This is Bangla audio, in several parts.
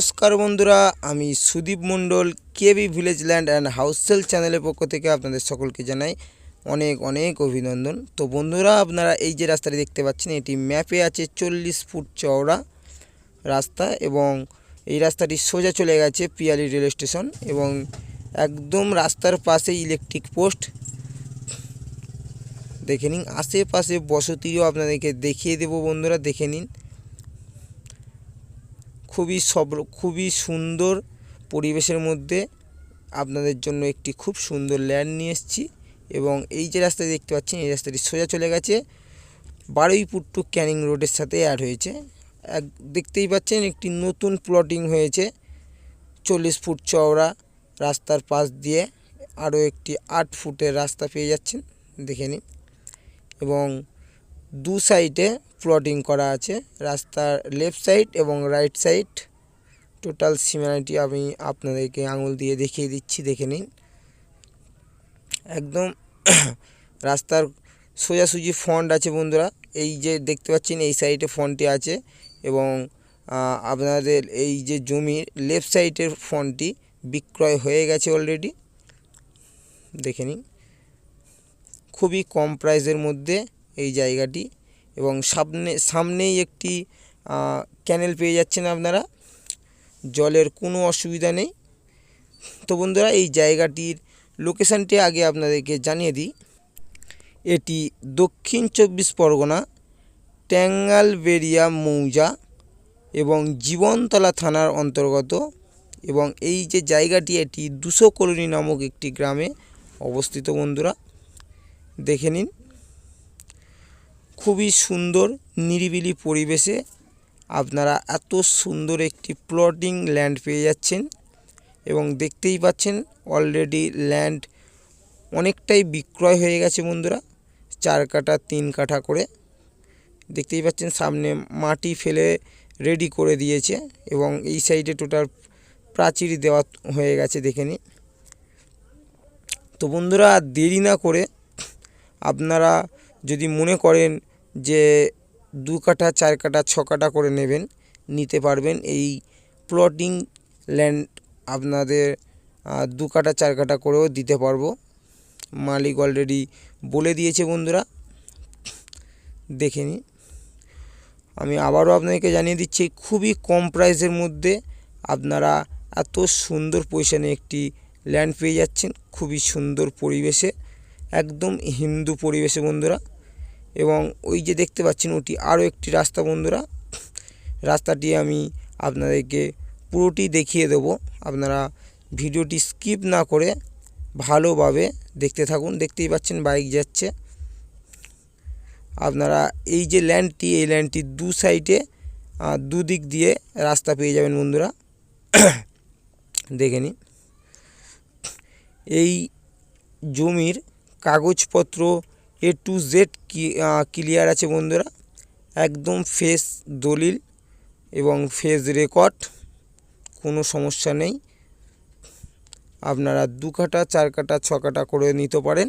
নমস্কার বন্ধুরা, আমি Sudip Mondal, KB village land and house sale চ্যানেলের পক্ষ থেকে আপনাদের সকলকে জানাই অনেক অনেক অভিনন্দন। তো বন্ধুরা, আপনারা এই যে রাস্তাটি দেখতে পাচ্ছেন, এটি ম্যাপে আছে চল্লিশ ফুট চওড়া রাস্তা এবং এই রাস্তাটি সোজা চলে গেছে পিয়ালি রেল স্টেশন এবং একদম রাস্তার পাশে ইলেকট্রিক পোস্ট। দেখে নিন, আশেপাশে বসতিও আপনাদেরকে দেখিয়ে দেবো বন্ধুরা, দেখে নিন। খুবই সব খুবই সুন্দর পরিবেশের মধ্যে আপনাদের জন্য একটি খুব সুন্দর ল্যান্ড নিয়ে এসেছি এবং এই যে রাস্তা দেখতে পাচ্ছেন, এই রাস্তাটি সোজা চলে গেছে। বারুইপুর টু ক্যানিং রোডের সাথে অ্যাড হয়েছে। এক, দেখতেই পাচ্ছেন একটি নতুন প্লটিং হয়েছে। চল্লিশ ফুট চওড়া রাস্তার পাশ দিয়ে আরও একটি আট ফুটের রাস্তা পেয়ে যাচ্ছেন, দেখে নিন। এবং দু সাইডে প্লটিং করা আছে। রাস্তার লেফট সাইড এবং রাইট সাইড টোটাল সীমানাটি আমি আপনাদেরকে আঙুল দিয়ে দেখিয়ে দিচ্ছি, দেখে নিন। একদম রাস্তার সোজাসুজি ফন্ট আছে বন্ধুরা। এই যে দেখতে পাচ্ছেন, এই সাইডে ফন্টটি আছে এবং আপনাদের এই যে জমির লেফট সাইডের ফন্টটি বিক্রয় হয়ে গেছে অলরেডি দেখে নিন। খুবই কম প্রাইসের মধ্যে এই জায়গাটি এবং সামনে, সামনেই একটি ক্যানেল পেয়ে যাচ্ছেন আপনারা। জলের কোনো অসুবিধা নেই। তো বন্ধুরা, এই জায়গাটির লোকেশানটি আগে আপনাদেরকে জানিয়ে দিই। এটি দক্ষিণ চব্বিশ পরগনা ট্যাঙ্গালবেরিয়া মৌজা এবং জীবনতলা থানার অন্তর্গত এবং এই যে জায়গাটি, এটি দুশো কলোনি নামক একটি গ্রামে অবস্থিত বন্ধুরা। দেখে নিন। খুবই সুন্দর, নিরিবিলি পরিবেশে আপনারা এত সুন্দর একটি প্লটিং ল্যান্ড পেয়ে যাচ্ছেন এবং দেখতেই পাচ্ছেন অলরেডি ল্যান্ড অনেকটাই বিক্রয় হয়ে গেছে বন্ধুরা, চার কাঠা, তিন কাঠা করে। দেখতেই পাচ্ছেন সামনে মাটি ফেলে রেডি করে দিয়েছে এবং এই সাইডে টোটাল প্রাচীর দেওয়া হয়ে গেছে দেখে নিন। তো বন্ধুরা, দেরি না করে আপনারা যদি মনে করেন যে দু কাঠা, চার কাঠা, ছ কাঠা করে নেবেন, নিতে পারবেন। এই প্লটিং ল্যান্ড আপনাদের দু কাঠা, চার কাঠা করেও দিতে পারব। মালিক অলরেডি বলে দিয়েছে বন্ধুরা। দেখে নিন। আমি আবারও আপনাদেরকে জানিয়ে দিচ্ছি, খুবই কম প্রাইসের মধ্যে আপনারা এত সুন্দর পজিশনে একটি ল্যান্ড পেয়ে যাচ্ছেন। খুবই সুন্দর পরিবেশে, একদম হিন্দু পরিবেশে বন্ধুরা। এবং ওই যে দেখতে পাচ্ছেন ওটি আরও একটি রাস্তা, বন্ধুরা। রাস্তাটি আমি আপনাদেরকে পুরোটি দেখিয়ে দেব। আপনারা ভিডিওটি স্কিপ না করে ভালোভাবে দেখতে থাকুন। দেখতেই পাচ্ছেন বাইক যাচ্ছে। আপনারা এই যে ল্যান্ডটি, এই ল্যান্ডটির দু সাইডে দুদিক দিয়ে রাস্তা পেয়ে যাবেন, বন্ধুরা। দেখে নিন। এই জমির কাগজপত্র এ টু জেড ক্লিয়ার আছে বন্ধুরা। একদম ফেস দলিল এবং ফেস রেকর্ড কোনো সমস্যা নেই। আপনারা দু কাটা, চার কাটা, ছ কাটা করে নিতে পারেন।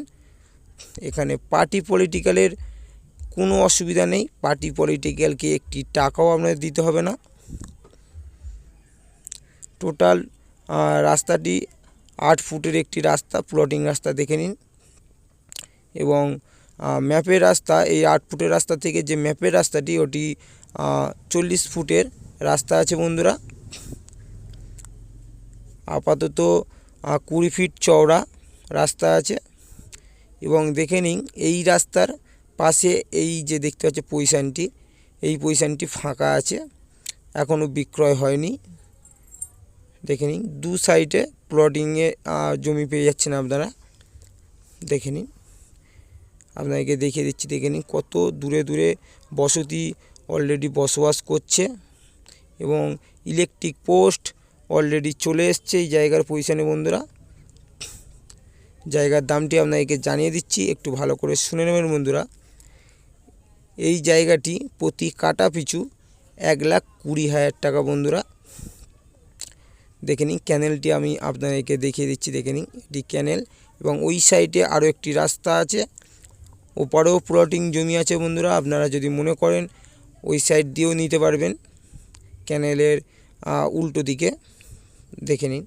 এখানে পার্টি পলিটিক্যালের কোনো অসুবিধা নেই। পার্টি পলিটিক্যালকে একটি টাকাও আপনাদের দিতে হবে না। টোটাল রাস্তাটি আট ফুটের একটি রাস্তা প্লটিং রাস্তা দেখে নিন। এবং ম্যাপের রাস্তা, এই আট ফুটের রাস্তা থেকে যে ম্যাপের রাস্তাটি, ওটি চল্লিশ ফুটের রাস্তা আছে বন্ধুরা। আপাতত কুড়ি ফিট চওড়া রাস্তা আছে। এবং দেখে নিন, এই রাস্তার পাশে এই যে দেখতে পাচ্ছে পজিশানটি, এই পজিশানটি ফাঁকা আছে এখনও বিক্রয় হয়নি। দেখে নিন, দু সাইডে প্লটিংয়ে জমি পেয়ে যাচ্ছেন আপনারা। দেখে নিন। আপনাকে দেখিয়ে দিচ্ছি, দেখে নিন কত দূরে দূরে বসতি অলরেডি বসবাস করছে এবং ইলেকট্রিক পোস্ট অলরেডি চলে এসছে এই জায়গার পজিশানে বন্ধুরা। জায়গার দামটি আপনাদেরকে জানিয়ে দিচ্ছি, একটু ভালো করে শুনে নেবেন বন্ধুরা। এই জায়গাটি প্রতি কাটা পিছু এক লাখ কুড়ি হাজার টাকা বন্ধুরা। দেখে নিন ক্যানেলটি আমি আপনাদেরকে দেখিয়ে দিচ্ছি, দেখে নিন এটি ক্যানেল এবং ওই সাইডে আরও একটি রাস্তা আছে। ওপারেও প্লটিং জমি আছে বন্ধুরা, আপনারা যদি মনে করেন ওই সাইড দিয়েও নিতে পারবেন ক্যানেলের উল্টো দিকে, দেখে নিন।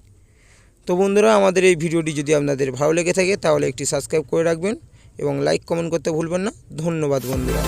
তো বন্ধুরা, আমাদের এই ভিডিওটি যদি আপনাদের ভালো লেগে থাকে, তাহলে একটি সাবস্ক্রাইব করে রাখবেন এবং লাইক কমেন্ট করতে ভুলবেন না। ধন্যবাদ বন্ধুরা।